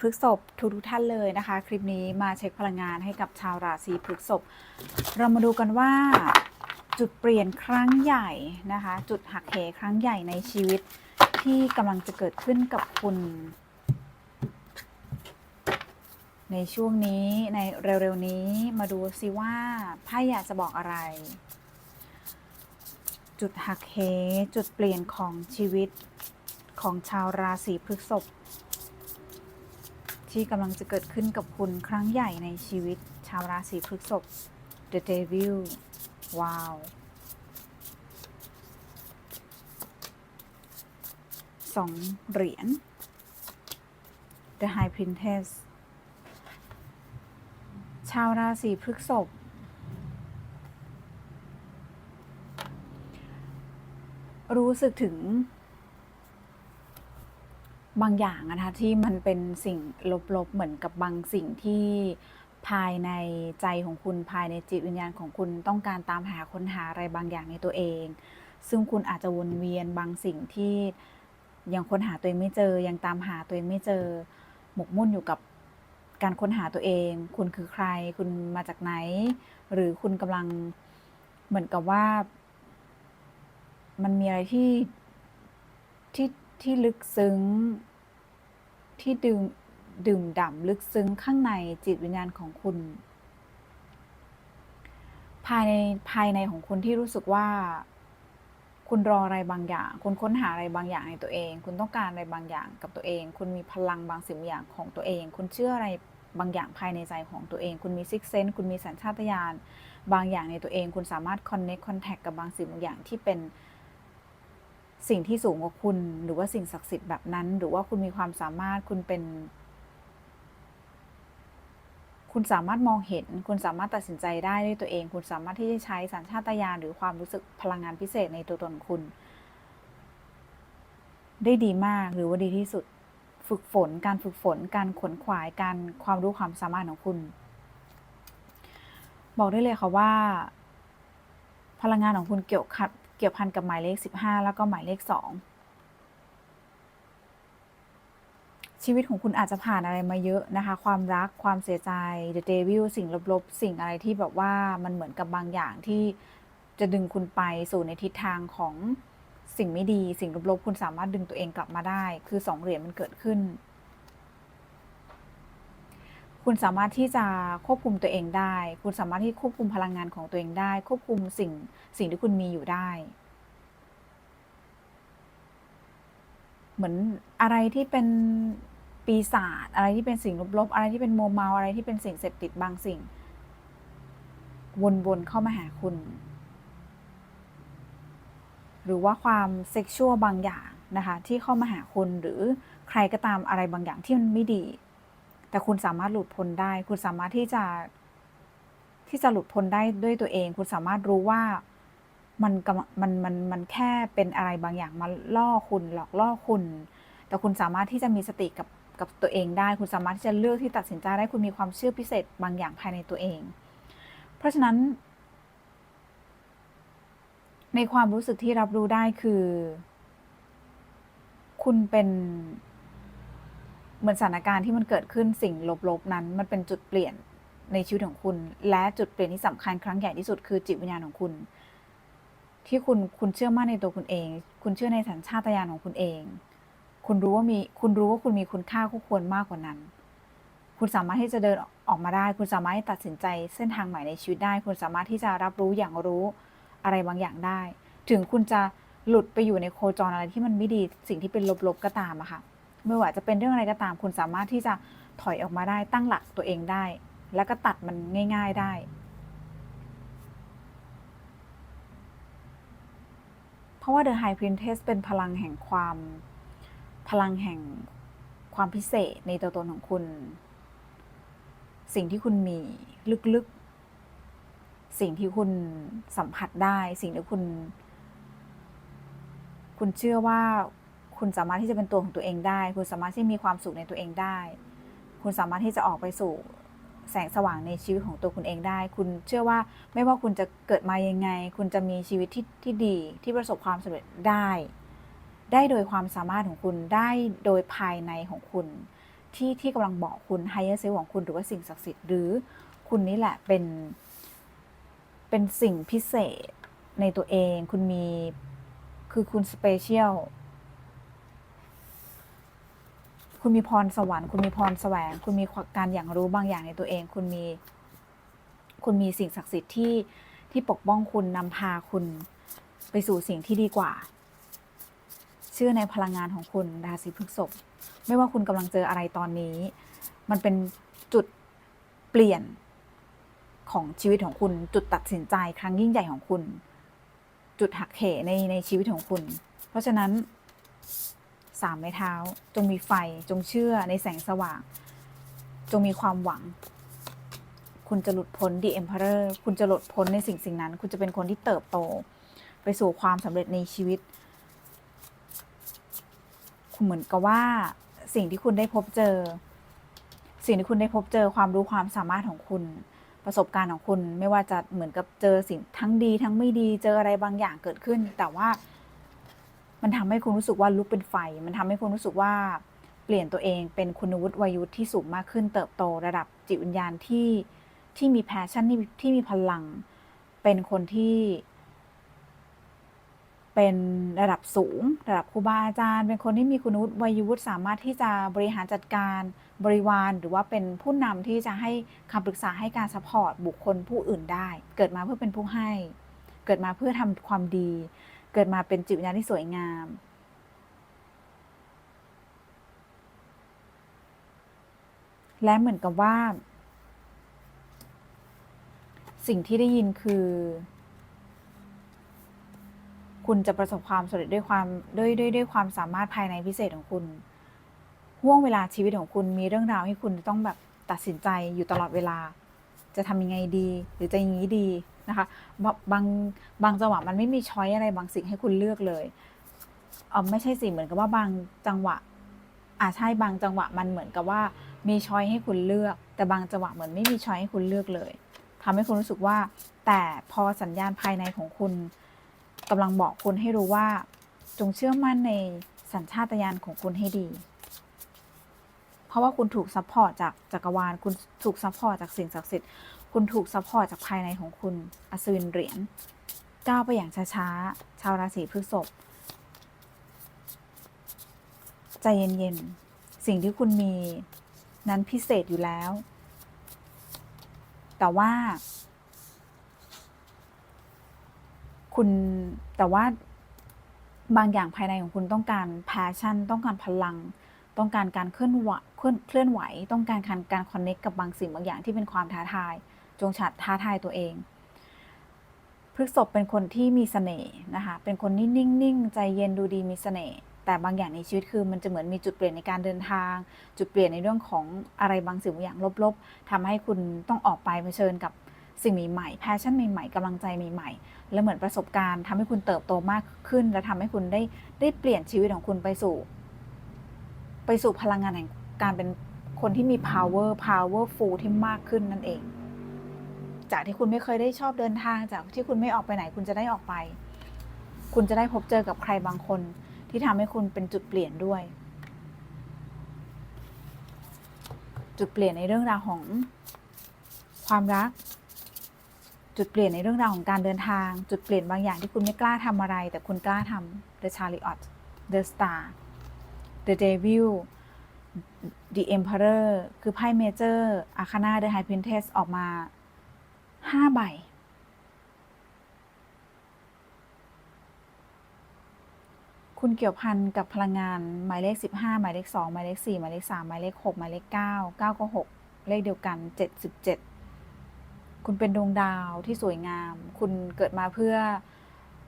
พฤกษภทุกทุกท่านเลยนะคะ คลิปนี้มาเช็คพลังงานให้กับชาวราศีพฤกษภเรามาดูกันว่าจุดเปลี่ยนครั้งใหญ่นะคะ จุดหักเหครั้งใหญ่ในชีวิตที่กำลังจะเกิดขึ้นกับคุณ ในช่วงนี้ในเร็วๆนี้มาดูซิว่าไพ่อยากจะบอกอะไร จุดหักเหจุดเปลี่ยนของชีวิตของชาวราศีพฤษภ ที่กำลังจะเกิดขึ้นกับคุณครั้งใหญ่ในชีวิต ชาวราศีพฤษภ The Devil ว้าว สองเหรียญ The High Princess ชาวราศีพฤษภรู้สึกถึง บางอย่างนะคะที่มันเป็นสิ่งลบๆ เหมือนกับบางสิ่งที่ภายในใจของคุณภายในจิตวิญญาณของคุณต้องการตามหาค้นหาอะไรบางอย่างในตัวเอง ซึ่งคุณอาจจะวนเวียนบางสิ่งที่ยังค้นหาตัวเองไม่เจอ ยังตามหาตัวเองไม่เจอ หมกมุ่นอยู่กับการค้นหาตัวเอง คุณคือใคร คุณมาจากไหน หรือคุณกำลังเหมือนกับว่า มันมีอะไรที่ที่ที่ลึกซึ้ง ที่ดื่มดื่มด่ำลึกซึ้งข้างในจิตวิญญาณของคุณ ภายในภายในของคุณที่รู้สึกว่า คุณรออะไรบางอย่าง คุณค้นหาอะไรบางอย่างในตัวเอง คุณต้องการอะไรบางอย่างกับตัวเอง คุณมีพลังบางสิ่งบางอย่างของตัวเอง คุณเชื่ออะไรบางอย่างภายในใจของตัวเอง คุณมีซิกเซนต์คุณมีสัญชาตญาณบางอย่างในตัวเอง คุณสามารถคอนเน็กคอนแทคกับบางสิ่งบางอย่างที่เป็น สิ่งที่สูงกว่าคุณ หรือว่าสิ่งศักดิ์สิทธิ์แบบนั้น หรือว่าคุณมีความสามารถคุณเป็น คุณสามารถมองเห็น คุณสามารถตัดสินใจได้ด้วยตัวเอง คุณสามารถที่จะใช้สัญชาตญาณหรือความรู้สึกพลังงานพิเศษในตัวตนคุณ ได้ดีมากหรือว่าดีที่สุดฝึกฝน การฝึกฝน การขวนขวาย การความรู้ความสามารถของคุณ บอกได้เลยค่ะว่า พลังงานของคุณเกี่ยวขัด เกี่ยวพันกับหมายเลข 15 แล้วก็หมายเลข 2 ชีวิตของคุณอาจจะผ่านอะไรมาเยอะนะคะ ความรักความเสียใจ The Devil สิ่งลบๆ สิ่งอะไรที่แบบว่ามันเหมือนกับบางอย่างที่จะดึงคุณไปสู่ในทิศทางของสิ่งไม่ดี สิ่งลบๆ คุณสามารถดึงตัวเองกลับมาได้ คือสองเหรียญมันเกิดขึ้น คุณสามารถที่จะควบคุมตัวเองได้ คุณสามารถที่ควบคุมพลังงานของตัวเองได้ ควบคุมสิ่งสิ่งที่คุณมีอยู่ได้ เหมือนอะไรที่เป็นปีศาจอะไรที่เป็นสิ่งลบๆอะไรที่เป็นโมเมาอะไรที่เป็นสิ่งเสพติดบางสิ่ง วนๆเข้ามาหาคุณ หรือว่าความเซ็กชวลบางอย่างนะคะ ที่เข้ามาหาคุณหรือใครก็ตามอะไรบางอย่างที่มันไม่ดี แต่คุณสามารถหลุดพ้นได้ คุณสามารถที่จะที่จะหลุดพ้นได้ด้วยตัวเอง คุณสามารถรู้ว่ามันมันมันมันแค่เป็นอะไรบางอย่างมาล่อคุณหลอกล่อคุณ แต่คุณสามารถที่จะมีสติกับกับตัวเองได้ คุณสามารถที่จะเลือกที่ตัดสินใจได้คุณมีความเชื่อพิเศษบางอย่างภายในตัวเอง เพราะฉะนั้น ในความรู้สึกที่รับรู้ได้คือ คุณเป็น เหมือนสถานการณ์ที่มันเกิดขึ้นสิ่งลบๆนั้น มันเป็นจุดเปลี่ยนในชีวิตของคุณ และจุดเปลี่ยนที่สำคัญครั้งใหญ่ที่สุดคือจิตวิญญาณของคุณ ที่คุณคุณเชื่อมั่นในตัวคุณเอง คุณเชื่อในสัญชาตญาณของคุณเอง คุณรู้ว่ามีคุณรู้ว่าคุณมีคุณค่าคู่ควรมากกว่านั้น คุณสามารถที่จะเดินออกมาได้ คุณสามารถตัดสินใจเส้นทางใหม่ในชีวิตได้ คุณสามารถที่จะรับรู้อย่างรู้อะไรบางอย่างได้ ถึงคุณจะหลุดไปอยู่ในโคจรอะไรที่มันไม่ดีสิ่งที่เป็นลบๆก็ตามอะค่ะ ไม่ว่าจะเป็นเรื่องอะไรก็ตาม คุณสามารถที่จะถอยออกมาได้ตั้งหลักตัวเองได้ แล้วก็ตัดมันง่าย ๆได้ เพราะว่า The High Princess เป็นพลังแห่งความพลังแห่งความพิเศษในตัวตนของคุณ สิ่งที่คุณมีลึกๆ สิ่งที่คุณสัมผัสได้ สิ่งที่คุณ คุณเชื่อว่า คุณสามารถที่จะเป็นตัวของตัวเองได้ คุณสามารถที่มีความสุขในตัวเองได้ คุณสามารถที่จะออกไปสู่แสงสว่างในชีวิตของตัวคุณเองได้ คุณเชื่อว่าไม่ว่าคุณจะเกิดมายังไง คุณจะมีชีวิตที่ที่ดีที่ประสบความสำเร็จได้ ได้โดยความสามารถของคุณได้โดยภายในของคุณ ที่ที่กำลังบอกคุณ higher self ของคุณหรือว่าสิ่งศักดิ์สิทธิ์หรือคุณนี่แหละเป็นเป็นสิ่งพิเศษในตัวเอง คุณมีคือคุณสเปเชียล คุณมีพรสวรรค์คุณมีพรแสวง คุณมีการอย่างรู้บางอย่างในตัวเอง คุณมี คุณมีสิ่งศักดิ์สิทธิ์ที่ที่ปกป้องคุณนำพาคุณไปสู่สิ่งที่ดีกว่า เชื่อในพลังงานของคุณราศีพฤษภไม่ว่าคุณกำลังเจออะไรตอนนี้ มันเป็นจุดเปลี่ยนของชีวิตของคุณ จุดตัดสินใจครั้งยิ่งใหญ่ของคุณ จุดหักเหในในชีวิตของคุณ เพราะฉะนั้น สามไม้เท้า จงมีไฟจงเชื่อในแสงสว่าง จงมีความหวัง คุณจะหลุดพ้น The Emperor คุณจะหลุดพ้นในสิ่งสิ่งนั้น คุณจะเป็นคนที่เติบโต ไปสู่ความสำเร็จในชีวิต คุณเหมือนกับว่า สิ่งที่คุณได้พบเจอ สิ่งที่คุณได้พบเจอความรู้ความสามารถของคุณประสบการณ์ของคุณไม่ว่าจะเหมือนกับเจอสิ่งทั้งดีทั้งไม่ดีเจออะไรบางอย่างเกิดขึ้น แต่ว่า มันทำให้คุณรู้สึกว่าลุกเป็นไฟ มันทำให้คุณรู้สึกว่าเปลี่ยนตัวเองเป็นคุณวุฒิวัยวุฒิที่สูงมากขึ้น เติบโตระดับจิตวิญญาณที่ที่มีแพชชั่นที่ที่มีพลัง เป็นคนที่เป็นระดับสูง ระดับครูบาอาจารย์ เป็นคนที่มีคุณวุฒิวัยวุฒิสามารถที่จะบริหารจัดการบริวาร หรือว่าเป็นผู้นำที่จะให้คำปรึกษาให้การซัพพอร์ตบุคคลผู้อื่นได้ เกิดมาเพื่อเป็นผู้ให้ เกิดมาเพื่อทำความดี เกิดมาเป็นจิตวิญญาณที่สวยงาม และเหมือนกับว่า สิ่งที่ได้ยินคือ คุณจะประสบความสำเร็จด้วยความด้วยด้วยด้วยความสามารถภายในพิเศษของคุณห่วงเวลาชีวิตของคุณมีเรื่องราวให้คุณต้องแบบตัดสินใจอยู่ตลอดเวลา จะทำยังไงดี หรือจะอย่างนี้ดี นะคะบางบางจังหวะมันไม่มีช้อยอะไรบางสิ่งให้คุณเลือกเลยเออไม่ใช่สิเหมือนกับว่าบางจังหวะอ่าใช่บางจังหวะมันเหมือนกับว่ามีช้อยให้คุณเลือก แต่บางจังหวะเหมือนไม่มีช้อยให้คุณเลือกเลยทำให้คุณรู้สึกว่า แต่พอสัญญาณภายในของคุณกำลังบอกคุณให้รู้ว่า จงเชื่อมั่นในสัญชาตญาณของคุณให้ดี เพราะว่าคุณถูกซัพพอร์ตจากจักรวาล คุณถูกซัพพอร์ตจากสิ่งศักดิ์สิทธิ์ คุณถูกซัพพอร์ตจากภายในของคุณ อัศวินเหรียญก้าวไปอย่างช้าๆ ชาวราศีพฤษภใจเย็นๆ สิ่งที่คุณมีนั้นพิเศษอยู่แล้ว แต่ว่า คุณแต่ว่าบางอย่างภายในของคุณต้องการแพชชั่น ต้องการพลัง ต้องการการเคลื่อนไหวเคลื่อนไหว ต้องการการการคอนเน็กกับบางสิ่งบางอย่างที่เป็นความท้าทาย จงฉัดท้าทายตัวเองพฤกษบเป็นคนที่มีเสน่ห์นะคะ เป็นคนที่นิ่งๆ ใจเย็นดูดีมีเสน่ห์ แต่บางอย่างในชีวิตคือมันจะเหมือนมีจุดเปลี่ยนในการเดินทาง จุดเปลี่ยนในเรื่องของอะไรบางสิ่งบางอย่างลบๆทำให้คุณต้องออกไปเผชิญกับสิ่งใหม่ๆ แพชชั่นใหม่ๆกำลังใจใหม่ๆ และเหมือนประสบการณ์ทำให้คุณเติบโตมากขึ้น และทำให้คุณได้ได้เปลี่ยนชีวิตของคุณไปสู่ ไปสู่พลังงานแห่งการเป็นคนที่มี power powerful ที่มากขึ้นนั่นเอง จากที่คุณไม่เคยได้ชอบเดินทางจากที่คุณไม่ออกไปไหน คุณจะได้ออกไป คุณจะได้พบเจอกับใครบางคน ที่ทำให้คุณเป็นจุดเปลี่ยนด้วย จุดเปลี่ยนในเรื่องราวของความรัก จุดเปลี่ยนในเรื่องราวของการเดินทาง จุดเปลี่ยนบางอย่างที่คุณไม่กล้าทำอะไร แต่คุณกล้าทำ The Chariot The Star The Devil The Emperor คือไพ่เมเจอร์อาคานา The High Priestess ออกมา ห้าใบ คุณเกี่ยวพันกับพลังงานหมายเลข 15 หมายเลข 2 หมายเลข 4 หมายเลข 3 หมายเลข 6 หมายเลข 9 9ก็6เลขเดียวกัน 77 คุณเป็นดวงดาวที่สวยงาม คุณเกิดมาเพื่อ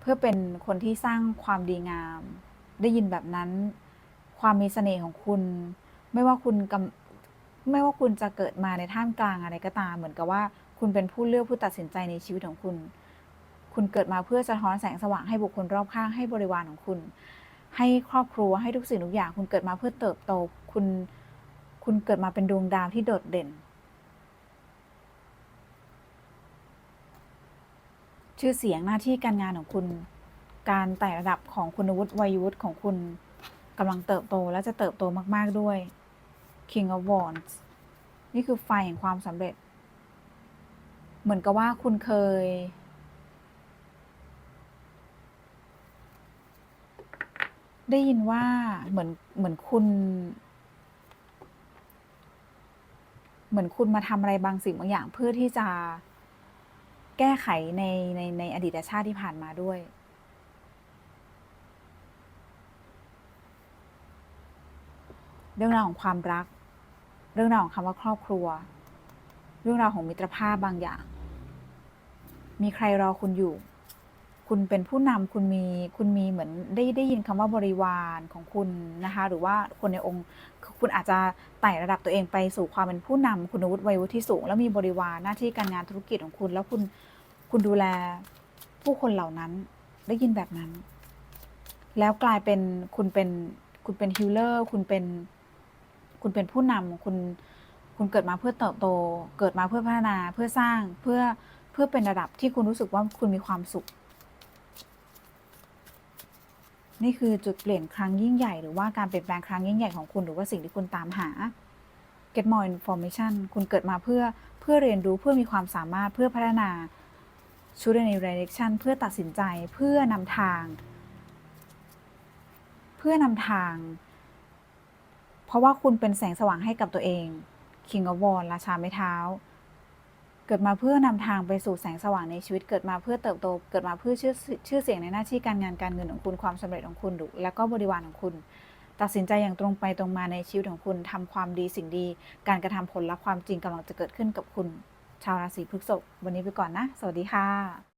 เพื่อเป็นคนที่สร้างความดีงาม ได้ยินแบบนั้นความมีเสน่ห์ของคุณ ไม่ว่าคุณกำไม่ว่าคุณจะเกิดมาในท่ามกลางอะไรก็ตาม เหมือนกับว่า คุณเป็นผู้เลือกผู้ตัดสินใจในชีวิตของคุณ คุณเกิดมาเพื่อสะท้อนแสงสว่างให้บุคคลรอบข้างให้บริวารของคุณ ให้ครอบครัวให้ทุกสิ่งทุกอย่าง คุณเกิดมาเพื่อเติบโต คุณ คุณเกิดมาเป็นดวงดาวที่โดดเด่น ชื่อเสียงหน้าที่การงานของคุณ การไต่ระดับของคุณวุฒิวัยวุฒิของคุณกำลังเติบโตและจะเติบโตมาก ๆด้วย King of Wands นี่คือไฟแห่งความสำเร็จ เหมือนกับว่าคุณเคย ได้ยินว่าเหมือนเหมือนคุณ เหมือนคุณมาทำอะไรบางสิ่งบางอย่างเพื่อที่จะแก้ไขในในในอดีตชาติที่ผ่านมาด้วยเรื่องราวของความรัก เรื่องราวของคำว่าครอบครัว เรื่องราวของมิตรภาพบางอย่าง มีใครรอคุณอยู่ คุณเป็นผู้นำคุณมีคุณมีเหมือนได้ได้ยินคำว่าบริวารของคุณนะคะ หรือว่าคนในองค์คุณอาจจะไต่ระดับตัวเองไปสู่ความเป็นผู้นำคุณวุฒิวัยวุฒิที่สูง แล้วมีบริวารหน้าที่การงานธุรกิจของคุณ แล้วคุณคุณดูแลผู้คนเหล่านั้นได้ยินแบบนั้น แล้วกลายเป็นคุณเป็นคุณเป็นฮิลเลอร์คุณเป็นคุณเป็นผู้นำคุณคุณเกิดมาเพื่อเติบโต เกิดมาเพื่อพัฒนาเพื่อสร้างเพื่อ พื่อเป็นระดับที่คุณรู้สึกว่าคุณมีความสุข นี่คือจุดเปลี่ยนครั้งยิ่งใหญ่ หรือว่าการเปลี่ยนแปลงครั้งยิ่งใหญ่ของคุณหรือว่าสิ่งที่คุณตามหา get more information คุณเกิดมาเพื่อเพื่อเรียนรู้เพื่อมีความสามารถเพื่อพัฒนาชุดใน direction เพื่อตัดสินใจเพื่อนำทาง เพื่อนำทาง เพราะว่าคุณเป็นแสงสว่างให้กับตัวเอง King of w a n d ราชาไม้เท้า เกิดมาเพื่อนำทางไปสู่แสงสว่างในชีวิต เกิดมาเพื่อเติบโต เกิดมาเพื่อชื่อชื่อเสียงในหน้าที่การงานการเงินของคุณความสำเร็จของคุณแล้วก็บริวารของคุณ ตัดสินใจอย่างตรงไปตรงมาในชีวิตของคุณทำความดีสิ่งดี การกระทำผลลัพธ์ความจริงกำลังจะเกิดขึ้นกับคุณ ชาวราศีพฤษภวันนี้ไปก่อนนะ สวัสดีค่ะ